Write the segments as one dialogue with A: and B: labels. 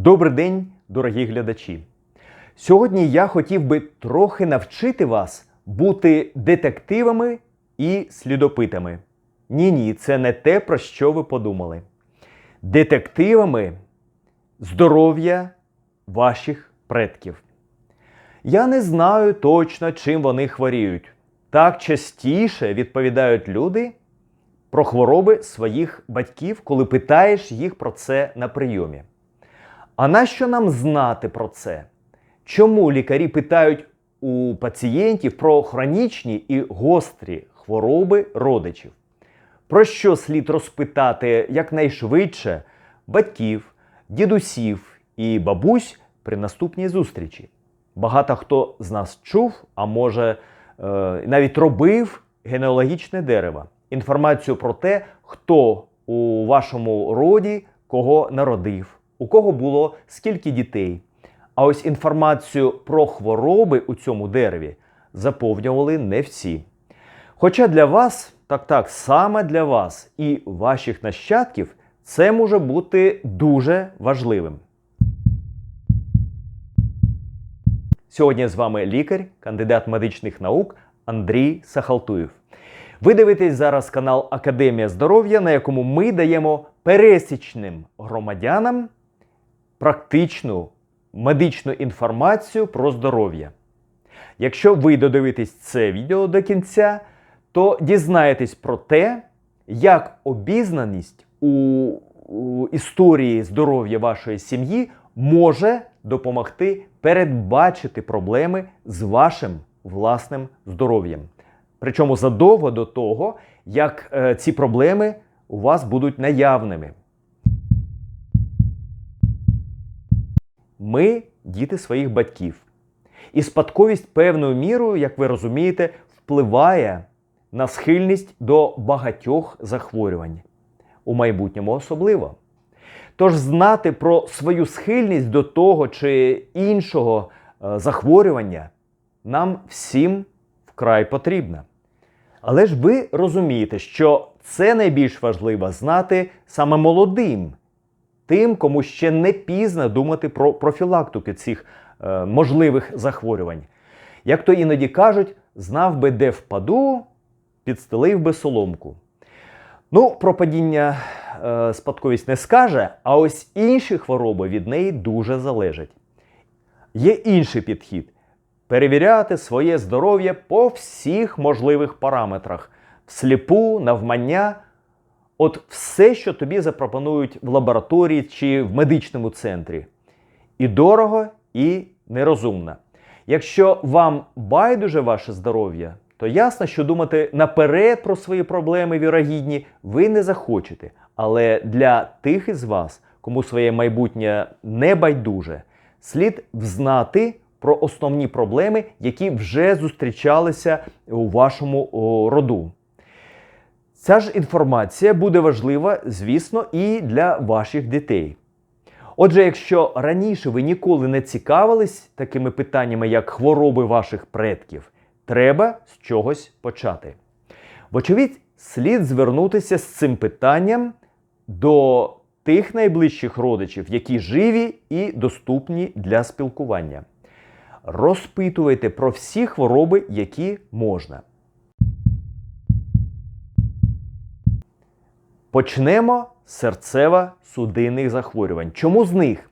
A: Добрий день, дорогі глядачі. Сьогодні я хотів би трохи навчити вас бути детективами і слідопитами. Ні, ні, це не те, про що ви подумали. Детективами здоров'я ваших предків. Я не знаю точно, чим вони хворіють. Так частіше відповідають люди про хвороби своїх батьків, коли питаєш їх про це на прийомі. А нащо нам знати про це? Чому лікарі питають у пацієнтів про хронічні і гострі хвороби родичів? Про що слід розпитати якнайшвидше батьків, дідусів і бабусь при наступній зустрічі? Багато хто з нас чув, а може е, навіть робив генеалогічне дерево. Інформацію про те, хто у вашому роді кого народив, у кого було скільки дітей. А ось інформацію про хвороби у цьому дереві заповнювали не всі. Хоча для вас, так так, саме для вас і ваших нащадків це може бути дуже важливим. Сьогодні з вами лікар, кандидат медичних наук Андрій Сахалтуєв. Ви дивитесь зараз канал Академія здоров'я, на якому ми даємо пересічним громадянам практичну медичну інформацію про здоров'я. Якщо ви додивитесь це відео до кінця, то дізнаєтесь про те, як обізнаність у, у історії здоров'я вашої сім'ї може допомогти передбачити проблеми з вашим власним здоров'ям. Причому задовго до того, як е, ці проблеми у вас будуть наявними. Ми діти своїх батьків. І спадковість певною мірою, як ви розумієте, впливає на схильність до багатьох захворювань, у майбутньому особливо. Тож знати про свою схильність до того чи іншого е, захворювання нам всім вкрай потрібно. Але ж ви розумієте, що це найбільш важливо знати саме молодим, тим, кому ще не пізно думати про профілактику цих е, можливих захворювань. Як то іноді кажуть, знав би, де впаду, підстелив би соломку. Ну, про падіння е, спадковість не скаже, а ось інші хвороби від неї дуже залежать. Є інший підхід перевіряти своє здоров'я по всіх можливих параметрах: всліпу, навмання. От все, що тобі запропонують в лабораторії чи в медичному центрі. І дорого, і нерозумно. Якщо вам байдуже ваше здоров'я, то ясно, що думати наперед про свої проблеми вірогідні ви не захочете. Але для тих із вас, кому своє майбутнє не байдуже, слід взнати про основні проблеми, які вже зустрічалися у вашому роду. Ця ж інформація буде важлива, звісно, і для ваших дітей. Отже, якщо раніше ви ніколи не цікавились такими питаннями, як хвороби ваших предків, треба з чогось почати. Вочевидь, слід звернутися з цим питанням до тих найближчих родичів, які живі і доступні для спілкування. Розпитувайте про всі хвороби, які можна. Почнемо з серцево-судинних захворювань. Чому з них?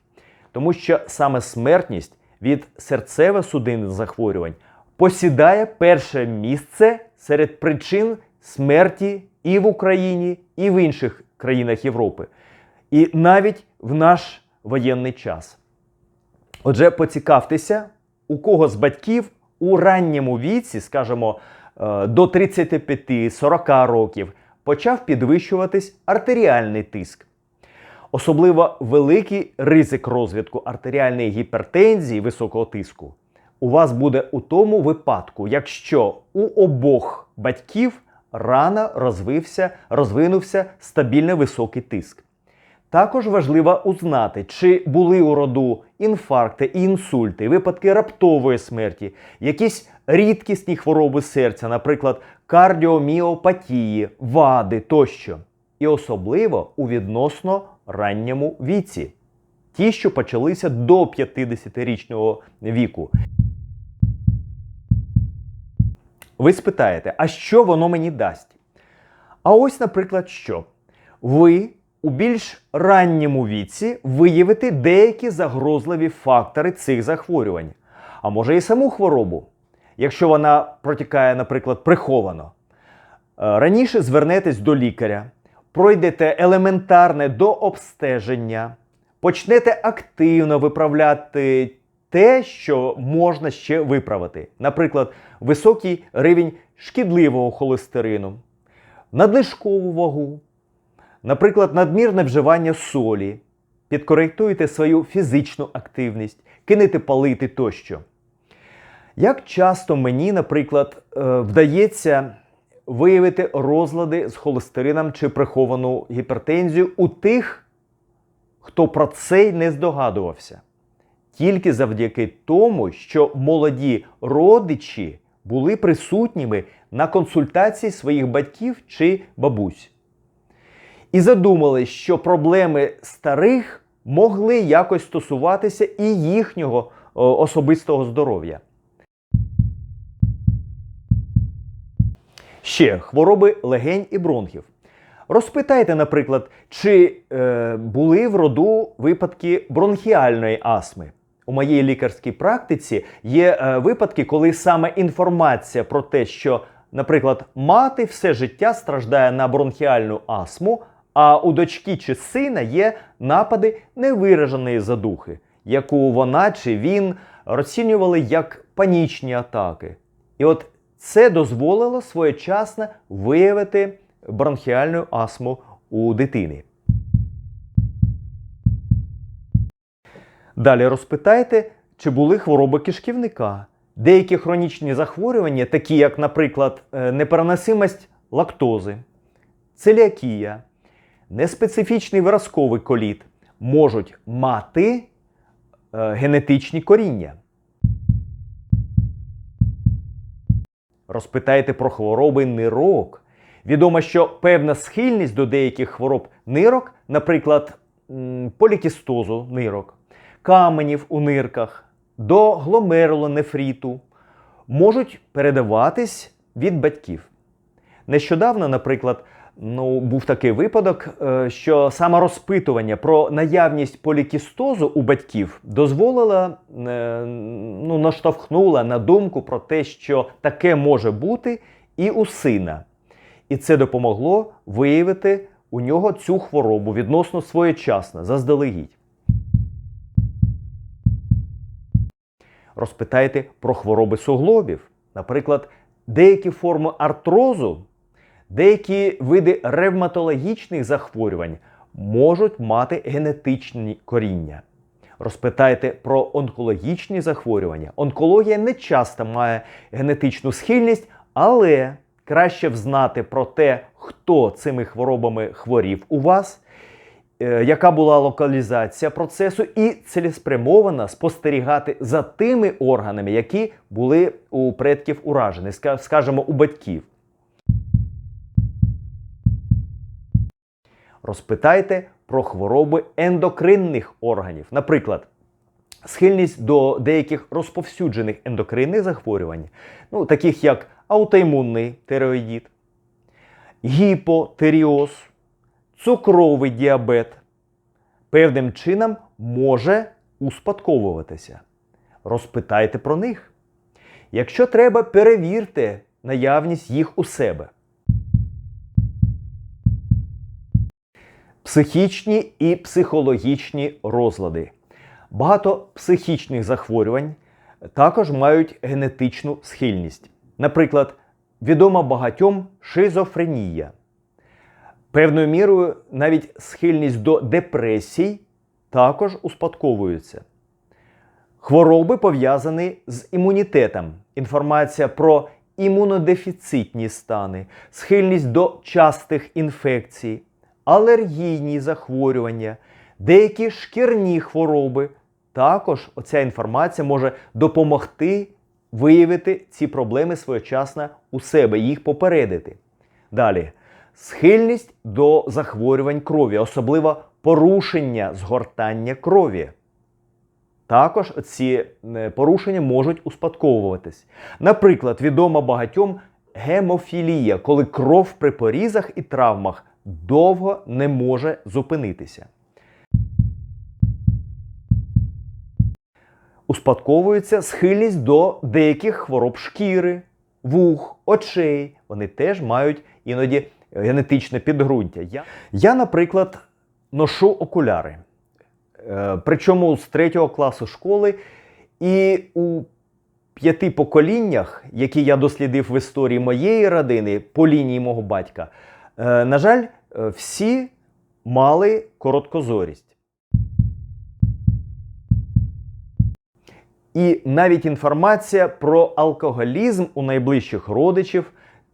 A: Тому що саме смертність від серцево-судинних захворювань посідає перше місце серед причин смерті і в Україні, і в інших країнах Європи, і навіть в наш воєнний час. Отже, поцікавтеся, у кого з батьків у ранньому віці, скажімо, е, до 35-40 років, почав підвищуватись артеріальний тиск. Особливо великий ризик розвитку артеріальної гіпертензії високого тиску у вас буде у тому випадку, якщо у обох батьків рано розвився, розвинувся стабільно високий тиск. Також важливо узнати, чи були у роду інфаркти і інсульти, випадки раптової смерті, якісь рідкісні хвороби серця, наприклад, кардіоміопатії, вади тощо. І особливо у відносно ранньому віці. ті, що почалися до 50-річного віку. Ви спитаєте, а що воно мені дасть? А ось, наприклад, що ви у більш ранньому віці виявите деякі загрозливі фактори цих захворювань, а може і саму хворобу, якщо вона протікає, наприклад, приховано. Е, Раніше звернетесь до лікаря, пройдете елементарне дообстеження, почнете активно виправляти те, що можна ще виправити. Наприклад, високий рівень шкідливого холестерину, надлишкову вагу, наприклад, надмірне вживання солі, підкоректуєте свою фізичну активність, кинете палити тощо. Як часто мені, наприклад, е, вдається виявити розлади з холестерином чи приховану гіпертензію у тих, хто про це й не здогадувався? Тільки завдяки тому, що молоді родичі були присутніми на консультації своїх батьків чи бабусь. І задумали, що проблеми старих могли якось стосуватися і їхнього особистого здоров'я. Ще хвороби легень і бронхів. Розпитайте, наприклад, чи е, були в роду випадки бронхіальної астми. У моїй лікарській практиці є е, випадки, коли саме інформація про те, що, наприклад, мати все життя страждає на бронхіальну астму, а у дочки чи сина є напади невираженої задухи, яку вона чи він розцінювали як панічні атаки. І от це дозволило своєчасно виявити бронхіальну астму у дитини. Далі розпитайте, чи були хвороби кишківника. Деякі хронічні захворювання, такі як, наприклад, е, непереносимость лактози, целіакія, неспецифічний виразковий коліт, можуть мати е, генетичні коріння. Розпитайте про хвороби нирок. Відомо, що певна схильність до деяких хвороб нирок, наприклад, полікістозу нирок, каменів у нирках, до гломерулонефріту, можуть передаватись від батьків. Нещодавно, наприклад, ну, був такий випадок, е, що саме розпитування про наявність полікістозу у батьків дозволило, е, ну, наштовхнуло на думку про те, що таке може бути і у сина. І це допомогло виявити у нього цю хворобу відносно своєчасно, заздалегідь. Розпитайте про хвороби суглобів. Наприклад, деякі форми артрозу, деякі види ревматологічних захворювань можуть мати генетичні коріння. Розпитайте про онкологічні захворювання. Онкологія не часто має генетичну схильність, але краще взнати про те, хто цими хворобами хворів у вас, е, яка була локалізація процесу, і цілеспрямовано спостерігати за тими органами, які були у предків уражені, ска- скажімо, у батьків. Розпитайте про хвороби ендокринних органів. Наприклад, схильність до деяких розповсюджених ендокринних захворювань, ну, таких як аутоімунний тиреоїдит, гіпотиріоз, цукровий діабет, певним чином може успадковуватися. Розпитайте про них. Якщо треба, перевірте наявність їх у себе. Психічні і психологічні розлади. Багато психічних захворювань також мають генетичну схильність. Наприклад, відома багатьом шизофренія. Певною мірою навіть схильність до депресій також успадковується. Хвороби пов'язані з імунітетом. Інформація про імунодефіцитні стани, схильність до частих інфекцій, алергійні захворювання, деякі шкірні хвороби. Також оця інформація може допомогти виявити ці проблеми своєчасно у себе, їх попередити. Далі, схильність до захворювань крові, особливо порушення згортання крові. Також ці е, порушення можуть успадковуватись. Наприклад, відома багатьом гемофілія, коли кров при порізах і травмах довго не може зупинитися. Успадковується схильність до деяких хвороб шкіри, вух, очей. Вони теж мають іноді генетичне підґрунтя. Я, я наприклад, ношу окуляри. Е, Причому з третього класу школи, і у п'яти поколіннях, які я дослідив в історії моєї родини по лінії мого батька, на жаль, е, всі мали короткозорість. І навіть інформація про алкоголізм у найближчих родичів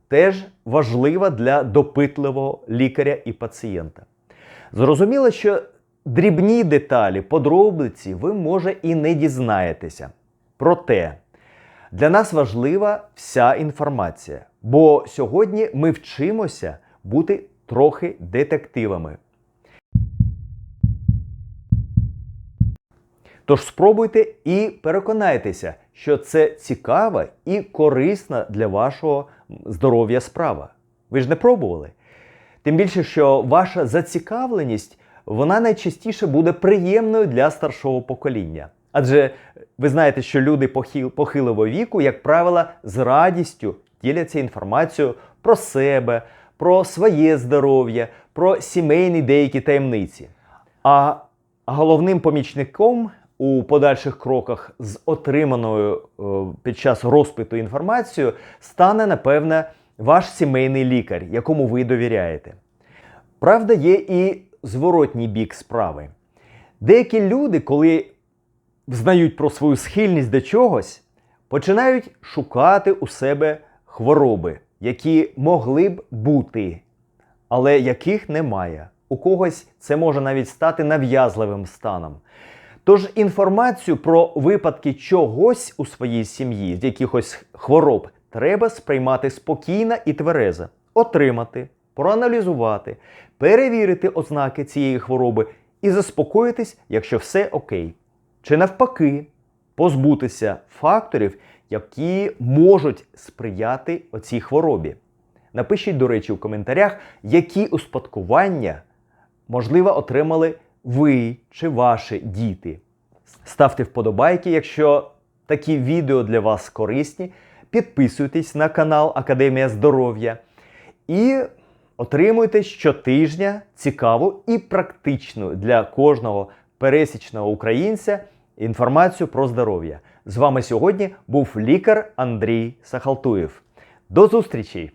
A: теж важлива для допитливого лікаря і пацієнта. Зрозуміло, що дрібні деталі, подробиці ви може і не дізнаєтеся. Проте для нас важлива вся інформація, бо сьогодні ми вчимося бути трохи детективами. Тож спробуйте і переконайтеся, що це цікава і корисна для вашого здоров'я справа. Ви ж не пробували. Тим більше, що ваша зацікавленість вона найчастіше буде приємною для старшого покоління. Адже ви знаєте, що люди похил- похилого віку, як правило, з радістю діляться інформацією про себе, про своє здоров'я, про сімейні деякі таємниці. А головним помічником у подальших кроках з отриманою е, під час розпиту інформацією стане, напевне, ваш сімейний лікар, якому ви довіряєте. Правда, є і зворотній бік справи. Деякі люди, коли взнають про свою схильність до чогось, починають шукати у себе хвороби, які могли б бути, але яких немає. У когось це може навіть стати нав'язливим станом. Тож інформацію про випадки чогось у своїй сім'ї, з якихось хвороб, треба сприймати спокійно і тверезо, отримати, проаналізувати, перевірити ознаки цієї хвороби і заспокоїтись, якщо все окей. Чи навпаки, позбутися факторів, які можуть сприяти оцій хворобі. Напишіть, до речі, у коментарях, які успадкування, можливо, отримали ви чи ваші діти. Ставте вподобайки, якщо такі відео для вас корисні. Підписуйтесь на канал Академія Здоров'я і отримуйте щотижня цікаву і практичну для кожного пересічного українця інформацію про здоров'я. З вами сьогодні був лікар Андрій Сахалтуєв. До зустрічі!